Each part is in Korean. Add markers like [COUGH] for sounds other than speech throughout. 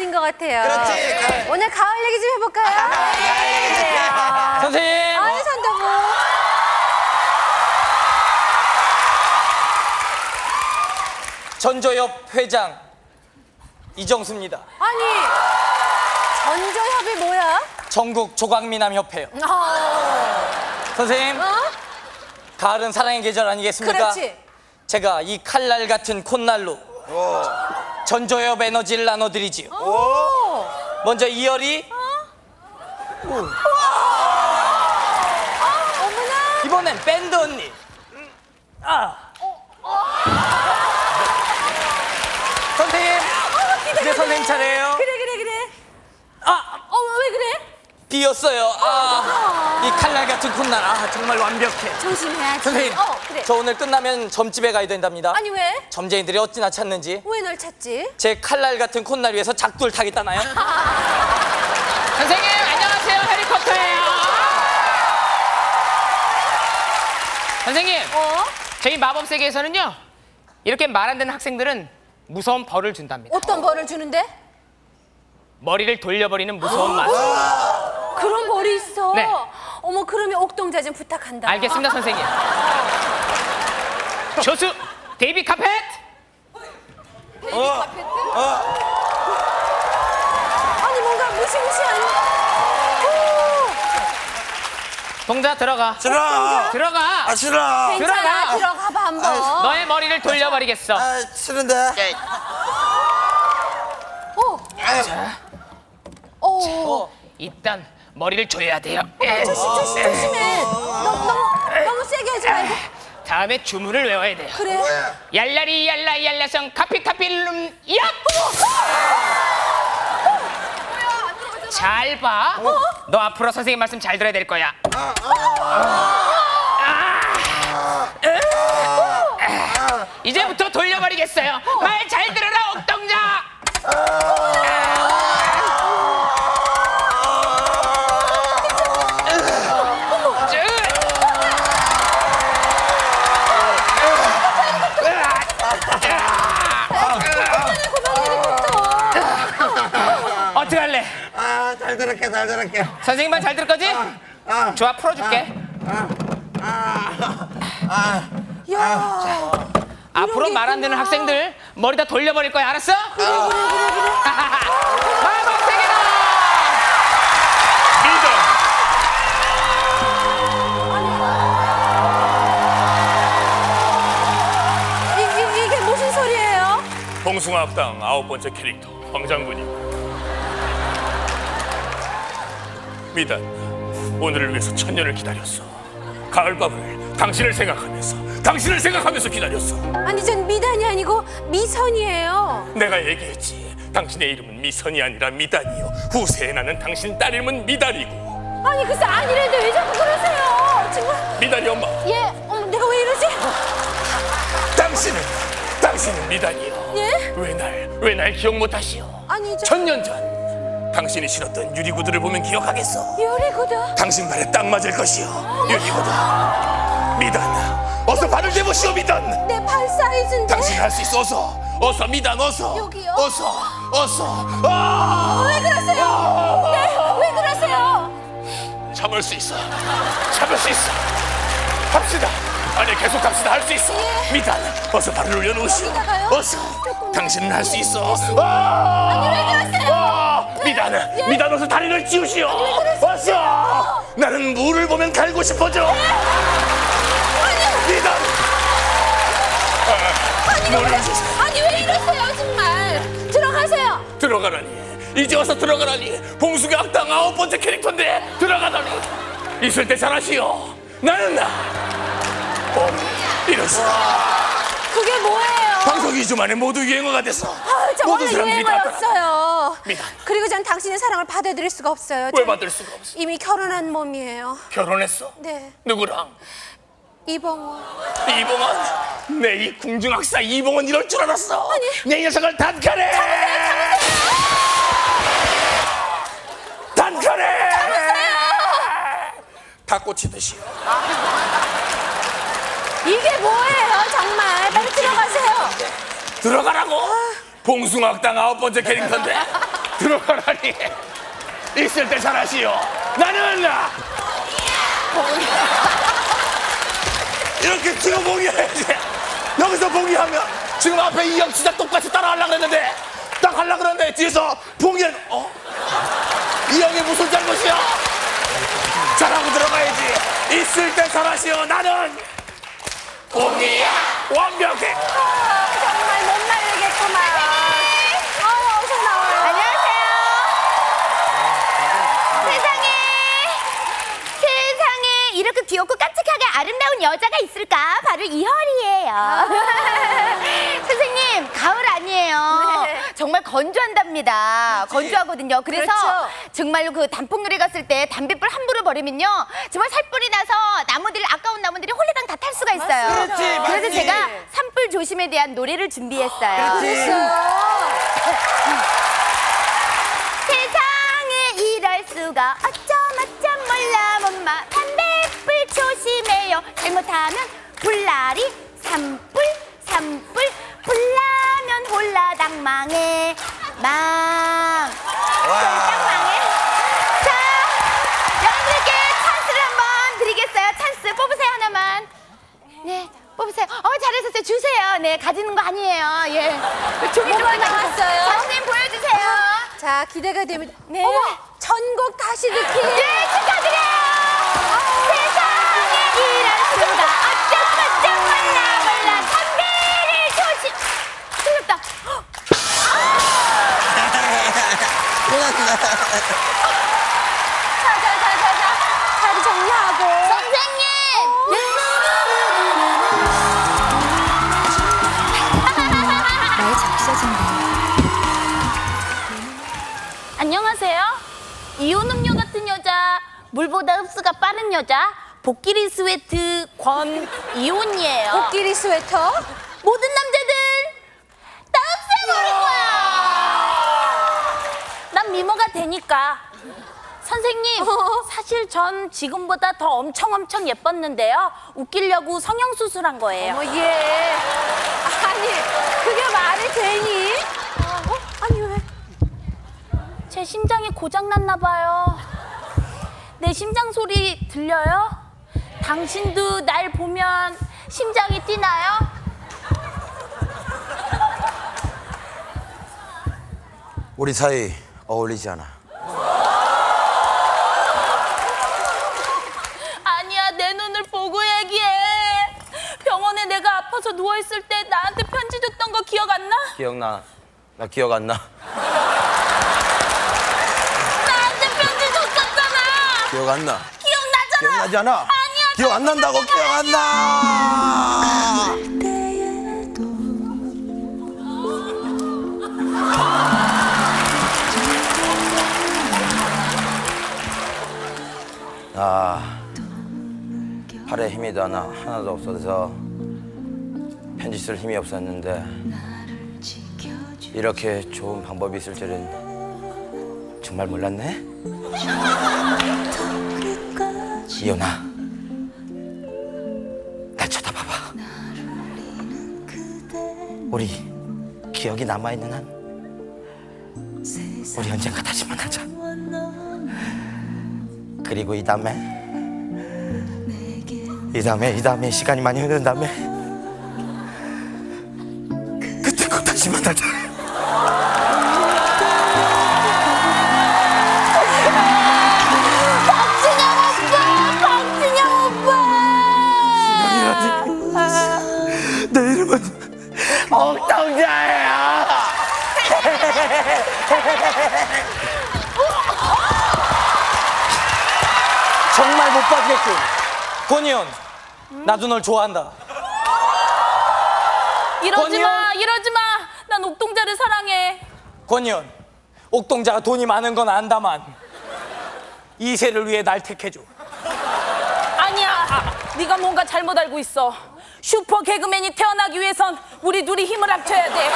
가을인 것 같아요. 그렇지, 가을. 오늘 가을 얘기 좀 해볼까요? 네. 선생님. 아이 선덕우. 전조협 회장 이정수입니다. 아니 전조협이 뭐야? 전국 조각미남 협회요. 어, 선생님, 어? 가을은 사랑의 계절 아니겠습니까? 그렇지. 제가 이 칼날 같은 콧날로 전조협 에너지를 나눠드리지요. 오. 먼저 이열이. 이번엔 밴드 언니. 아. 선생님, 이제 선생님 차례예요. 그래 그래 그래. 아, 어왜 그래? 비었어요. 아, 이 칼날 같은 콧날. 아, 정말 완벽해. 조심해야지. 선생님, 어 그래. 저 오늘 끝나면 점집에 가야 된답니다. 아니 왜? 점쟁이들이 어찌나 찾는지. 왜 널 찾지? 제 칼날 같은 콧날 위해서 작두를 타겠다나요? [LAUGHS] 선생님 안녕하세요 해리포터예요. 선생님 어? 저희 마법 세계에서는요 이렇게 말 안 되는 학생들은 무서운 벌을 준답니다. 어떤 벌을 주는데? 머리를 돌려버리는 무서운 맛. 그런 벌이 있어. 네. 어머 그러면 옥동자 좀 부탁한다. 알겠습니다 선생님. [LAUGHS] 조수 데이비 카펫 베이비 카페트? 아니 뭔가 무시무시한. 오, 동자 들어가 싫어. 들어가 아 싫어. 괜찮아 들어가. 들어가 봐 한번. 너의 머리를 돌려버리겠어. 아 싫은데. 오. 오. 어, 일단 머리를 조여야 돼요. 조심 조심 조심해. 너무 너무 너무 세게 하지 말고. 다음에 주문을 외워야 돼요. 그래. 얄라리 얄라 얄라성 카피 카필룸 얍! 잘 봐. 너 앞으로 선생님 말씀 잘 들어야 될 거야. 아. 이제부터 돌려버리겠어요. 말 잘 들을게 잘 들을게. 선생님 말잘 들을 거지? 아. 좋아 풀어줄게. 야. 앞으로 게말안 되는. 학생들 머리 다 돌려버릴 거야 알았어? 그래 그래 그래 그래. [LAUGHS] 마법 세계다! 이, 이, 이게 무슨 소리예요? 봉숭아 학당 아홉 번째 캐릭터 황장군입 미단, 오늘을 위해서 천년을 기다렸어. 가을 밤을 당신을 생각하면서, 당신을 생각하면서 기다렸어. 아니 전 미단이 아니고 미선이에요. 내가 얘기했지. 당신의 이름은 미선이 아니라 미단이요. 후세에 나는 당신 딸 이름은 미단이고. 아니 글쎄 아니래도 왜 자꾸 그러세요? 정말 미단이 엄마, 예, 어머 내가 왜 이러지? 당신은, 당신은 미단이요. 예? 왜 날, 왜 날 기억 못하시오? 아니 저 천년 전, 당신이 신었던 유리구두를 보면 기억하겠어. 요리구다. 당신 발에 딱 맞을 것이요 유리보다 미단 어서 발을 대보시오 미단 내 발 사이즈인데. 당신 할 수 있어 어서 어서 미단 어서 여기요? 어서 어서 아! 왜 그러세요? 네, 왜 그러세요? 참을 수 있어 참을 수 있어 합시다 아니 계속 합시다 할 수 있어 미단 어서 발을 올려놓으시오 예. 여기다가요? 어서. 당신은 할 수 있어 아! 아니 왜 그러세요? 아! 미단 예. 미단 어서 다리를 찌우시오 어서 나는 물을 보면 갈고 싶어져 아니, 미단 아니 왜? 주세요 아니 왜 이러세요 정말? 들어가세요. 들어가라니 이제 와서 들어가라니 봉숙의 악당 아홉 번째 캐릭터인데 들어가다니 있을 때 잘하시오 나는 나 어, 이러시 그게 뭐예요? 방송 2주 만에 모두 유행어가 됐어 아, 저 모든 원래 사람들이 다 유행어였어요. 미안. 그리고 전 당신의 사랑을 받아들일 수가 없어요. 왜 전 받을 수가 없어? 이미 결혼한 몸이에요. 결혼했어? 네, 누구랑? 이봉원. 이봉원? 내 이 궁중학사 이봉원 이럴 줄 알았어. 내 녀석을 단칼에! 단칼에! 다 꽂히듯이요. 이게 뭐예요 정말? 들어가라고! 봉숭아학당 아홉 번째 캐릭터인데? 들어가라니! 있을 때 잘하시오. 나는 나! 이렇게 지금 봉이해야지 여기서 봉이하면 지금 앞에 이 형 진짜 똑같이 따라 하려고 그랬는데 딱 하려고 그랬는데 뒤에서 봉이 어? 이 형이 무슨 잘못이야? 잘하고 들어가야지. 있을 때 잘하시오. 나는 봉이야. 완벽해 정말 못 말리겠구만. 아, 어서 나와요. 안녕하세요. 세상에 세상에 이렇게 귀엽고 깜찍하게 아름다운 여자가 있을까? 바로 이효리예요. [LAUGHS] 선생님 가을 아니에요. 네. 정말 건조한답니다. 건조하거든요. 그래서 그렇죠. 정말로 그 단풍놀이 갔을 때 담뱃불 함부로 버리면요, 정말 살불이 나서 나무들이 아까운 나무들이 홀레당 다 탈 수가 있어요. 그렇지, 그래서 맞지. 제가 산불 조심에 대한 노래를 준비했어요. 세상에 이럴 수가 어쩜 어쩜 몰라 못마 잘못하면 불나리 산불 산불 불나면 홀라당 망해. 망. 홀라당 망해. 자 여러분들께 찬스를 한번 드리겠어요. 찬스 뽑으세요 하나만. 네 뽑으세요. 어 잘하셨어요. 주세요. 네 가지는 거 아니에요. 예. 종이 뭐가 조금 나왔어요? 자 선생님 보여주세요. 자, 기대가 됩니다. 네. 어머, 전곡 다시 듣기. 네, 축하드려요! 세상에 이럴 수가 어쩜 어쩜 몰라 몰라 담배를 조심 틀렸다 자, 자, 자, 자, 자. 자리 정리하고. 선생님! 나의 적셔진다. 안녕하세요 이온 음료 같은 여자 물보다 흡수가 빠른 여자 복끼리 스웨트 권이온이에요 코끼리 스웨터. 모든 남자들 다 없애버릴 거야. 난 미모가 되니까. 선생님, 사실 전 지금보다 더 엄청 엄청 예뻤는데요. 웃기려고 성형 수술한 거예요. 어머, 예. 아니, 그게 말이 되니? 어? 아니, 왜? 제 심장이 고장 났나 봐요. 내 심장 소리 들려요? 당신도 날 보면 심장이 뛰나요? 우리 사이 어울리지 않아. 아니야 내 눈을 보고 얘기해 병원에 내가 아파서 누워있을 때 나한테 편지 줬던 거 기억 안 나? 기억나? 나 기억 안 나. 나한테 편지 줬었잖아 기억 안 나. 기억나잖아 기억나지 않아? 아니야 기억 안 난다고 기억 안 나. 아 팔에 힘이 도 하나 하나도 없어서 편지 쓸 힘이 없었는데 이렇게 좋은 방법이 있을 줄은 정말 몰랐네. 이연아, 날 쳐다봐봐. 우리 기억이 남아 있는 한 우리 언젠가 다시 만나자. 그리고 이 다음에 이 다음에 이 다음에 시간이 많이 흐른 다음에 그때 꼭 다시 만나자. 박진영 오빠 내 이름은 옥동자예요. [LAUGHS] 못 받겠군. 권희연, 나도 널 좋아한다. 이러지 마 권이요? 이러지 마 난 옥동자를 사랑해 권희연, 옥동자가 돈이 많은 건 안다만 이세를 위해 날 택해줘. 아니야 네가 뭔가 잘못 알고 있어 슈퍼 개그맨이 태어나기 위해선 우리 둘이 힘을 합쳐야 돼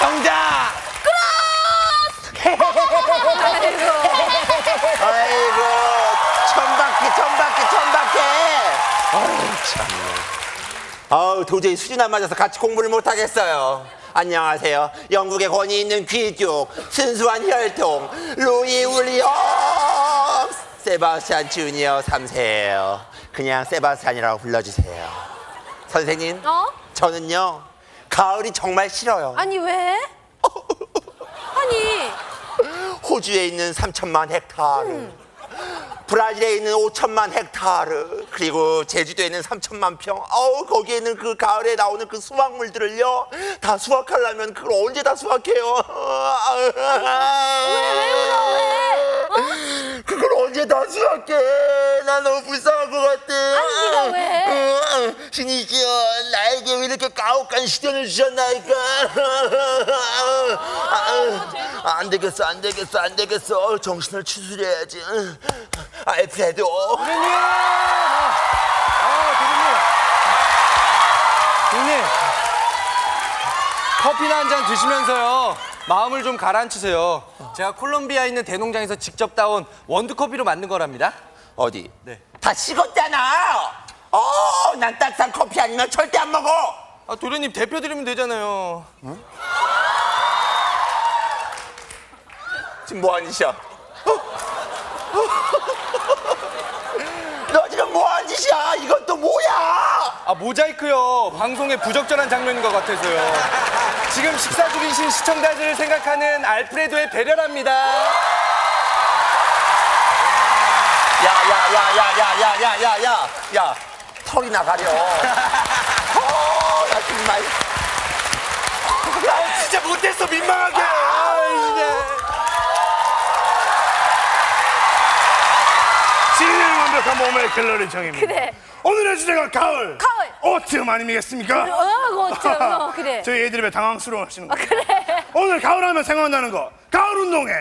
동자. 아이고 천바퀴 천바퀴 천바퀴. 아유 참네. 아우 도저히 수준 안 맞아서 같이 공부를 못 하겠어요. 안녕하세요. 영국의 권위 있는 귀족, 순수한 혈통, 루이 울리엄 세바스찬 주니어 3세예요. 그냥 세바스찬이라고 불러주세요. 선생님, 어? 저는요 가을이 정말 싫어요. 아니 왜? [LAUGHS] 아니 호주에 있는 3천만 헥타르, 브라질에 있는 5천만 헥타르, 그리고 제주도에 있는 3천만 평. 아우 거기에 있는 그 가을에 나오는 그 수확물들을요 다 수확하려면 그걸 언제 다 수확해요? 왜 울어, 왜? 그걸 언제 다 수확해? 나 너무 불쌍한 것 같아. 아니, 네가 왜? 신이시여 나에게 왜 이렇게 가혹한 시련을 주셨나이까? 아, 안 되겠어 안 되겠어 안 되겠어 정신을 추스려야지. 알프레도. 대리님! 아, 대리님! 대리님! 커피나 한 잔 드시면서요. 마음을 좀 가라앉히세요. 제가 콜롬비아에 있는 대농장에서 직접 따온 원두커피로 만든 거랍니다. 어디? 네. 다 식었잖아. 어, 난 딱산 커피 아니면 절대 안 먹어. 아, 도련님 대표 드리면 되잖아요. 지금 뭐 하는 짓이야? 너 지금 뭐 하는 짓이야? 이건 또 뭐야? 아, 모자이크요. 방송에 부적절한 장면인 것 같아서요. 지금 식사 중이신 시청자들을 생각하는 알프레도의 배려랍니다. 야야야야야야야야야 야 털이 나가려. [LAUGHS] 어, 나 정말. 나 진짜 못했어 민망하게. 진리를 완벽한 몸의 갤러리 정입니다. 그래. 오늘의 주제가 가을. 가을. 오트움 아니겠습니까? 어 어째 어, 그래. 저희 애들이 왜 당황스러워 하시는 거예요? 그래. 오늘 가을하면 생각나는 거. 가을 운동회.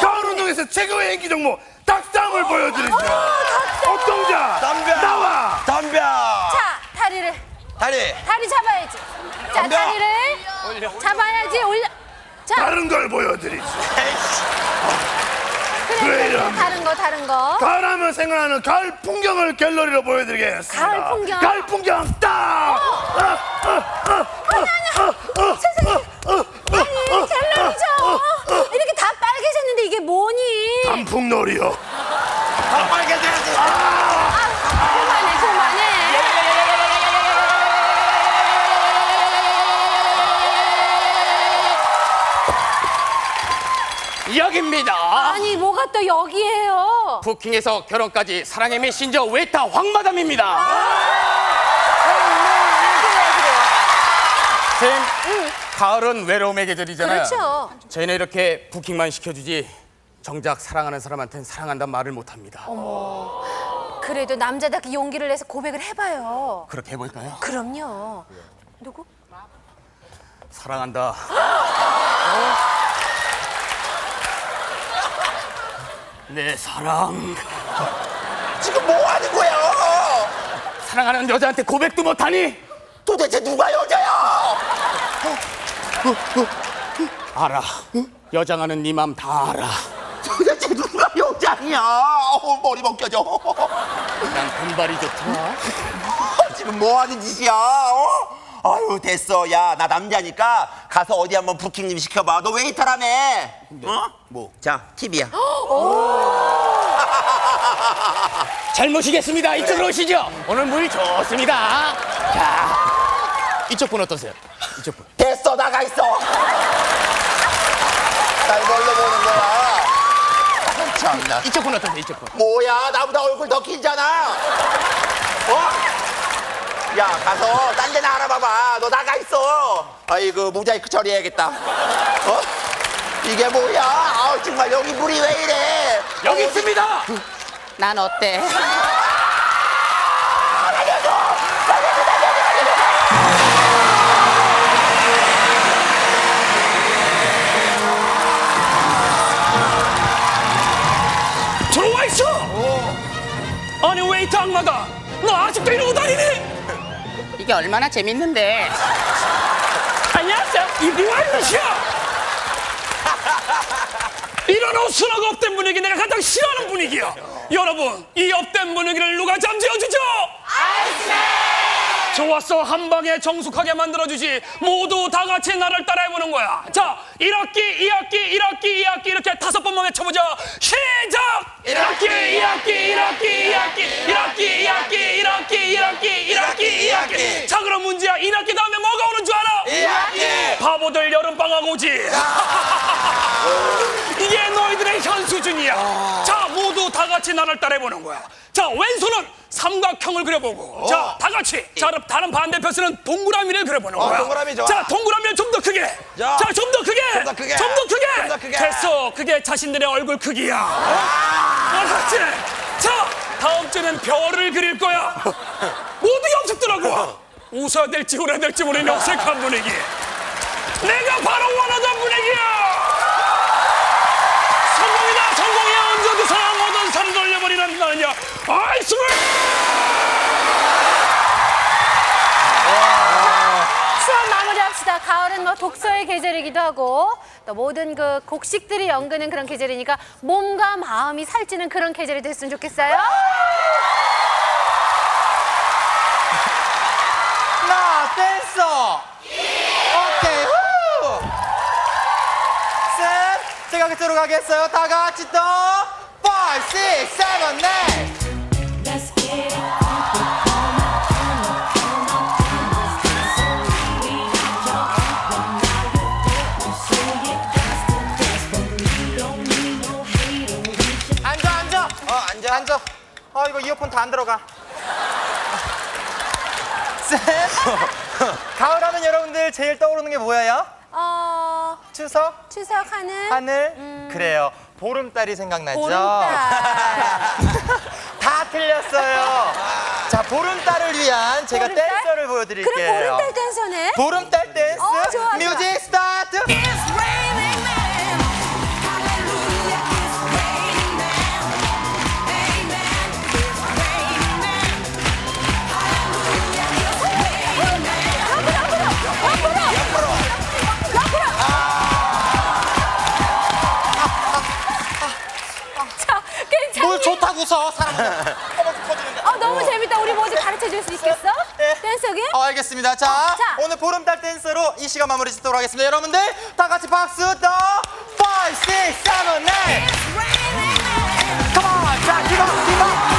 가을 운동에서 최고의 인기 종목 닭싸움을 보여드리죠. 옥동자 덤벼! 나와. 덤벼! 자 다리를. 다리! 다리 잡아야지. 자 덤벼. 다리를 잡아야지. 올려. 자. 다른 걸 보여드리죠 그래 그래, 그래. 다른 거 다른 거. 가을하면 생각나는 가을 풍경을 갤러리로 보여드리겠습니다. 가을 풍경? 가을 풍경 딱! 아, 아니 갤러리죠. 이렇게 다 빨개졌는데 이게 뭐니? 단풍놀이요 그만해 그만해. 여기입니다. 아니 뭐가 또 여기에요? 부킹에서 결혼까지 사랑의 메신저 웨타 황마담입니다. 쌤, 가을은 외로움의 계절이잖아요. 그렇죠. 저희는 이렇게 부킹만 시켜주지 정작 사랑하는 사람한테는 사랑한다는 말을 못합니다. 그래도 남자답게 용기를 내서 고백을 해봐요. 그렇게 해볼까요? 그럼요. 누구? 사랑한다. 내 [GASPS] 사랑. 지금 뭐 하는 거야? 사랑하는 여자한테 고백도 못하니? 도대체 누가 여자야? 알아. 여장하는 네 맘 다 알아. 도대체 누가 여자냐? 어, 머리 벗겨져. 난 금발이 좋다. [LAUGHS] 지금 뭐 하는 짓이야? 어? 아유 됐어. 야 나 남자니까 가서 어디 한번 부킹 좀 시켜봐. 너 웨이터라며. 어? 뭐? 자 TV야. 잘 모시겠습니다. 이쪽으로 오시죠. 오늘 물 좋습니다. 자, 이쪽 분 어떠세요? 이쪽 분. 됐어 나가 있어. 날 뭘로 보는 거야? 아, 참나. 이쪽 분 어떠세요? 이쪽 분. 뭐야 나보다 얼굴 더 길잖아. 어? 야 가서 딴 데나 알아봐봐. 너 나가 있어. 아이고 모자이크 처리해야겠다. 어? 이게 뭐야? 아 정말 여기 물이 왜 이래? 여기 있습니다. 난 어때? 웨이터 악마가 너 아직도 이러고 다니니? 이게 얼마나 재밌는데? 안녕하세요 이비와이시야 이런 어수선하고 업된 분위기 내가 가장 싫어하는 분위기야 여러분 이 업된 분위기를 누가 잠재워주죠? 아이스맨 좋았어 한 방에 정숙하게 만들어주지 모두 다 같이 나를 따라해보는 거야. 자 1학기 2학기 1학기 2학기 이렇게 다섯 번만 외쳐보자. 시작! 1학기 2학기 1학기 2학기 1학기 2학기 1학기 1학기 1학기 2학기. 자 그럼 문제야. 1학기 다음에 뭐가 오는 줄 알아? 2학기. 바보들 여름방학 오지 이게 너희들의 현 수준이야 자 모두 다 같이 나를 따라해보는 거야. 자 왼손은 삼각형을 그려보고. 자다 같이. 자 그럼 다른 반대편에서는 동그라미를 그려보는 거야. 동그라미 좋아. 자 동그라미를 좀 더 크게. 자, 자좀 더 크게. 좀 더 크게. 좀 더 크게. 좀 더 크게. 됐어. 그게 자신들의 얼굴 크기야. 알았지? 자 다음 주는 별을 그릴 거야. [LAUGHS] 모두 염색더라고 웃어야 될지 울어야 될지 모르는 어색한 분위기. 내가 바로 원하던 분위기야 아이스물 수업 마무리합시다. 가을은 뭐 독서의 계절이기도 하고 또 모든 그 곡식들이 연그는 그런 계절이니까 몸과 마음이 살찌는 그런 계절이 됐으면 좋겠어요. 나 댄서. 오케이 후! 쌤, 제가 그쪽으로 가겠어요. 다 같이 또 5, 6, 7, 8 앉아 앉아 어 앉아 앉아 어 이거 이어폰 다 안 들어가 쌤 [LAUGHS] 가을 하면 여러분들 제일 떠오르는 게 뭐예요? 어, 추석? 추석 하늘, 하늘? 그래요 보름달이 생각나죠? 보름달. [LAUGHS] 다 틀렸어요 자 보름달을 위한 제가 보름달? 댄서를 보여드릴게요 그럼 보름달 댄서네. 보름달 댄스 어, 좋아, 좋아. 뮤직 막 웃어 사람들 어, 너무 어. 재밌다. 우리 뭐지 가르쳐 줄 수 있겠어? 예. 네. 댄서기? 어, 알겠습니다. 자, 어, 자. 오늘 보름달 댄스로 이 시간 마무리 짓도록 하겠습니다. 여러분들 다 같이 박수 더 5, 6, 7, 8 Come on, 자, 기박, 기박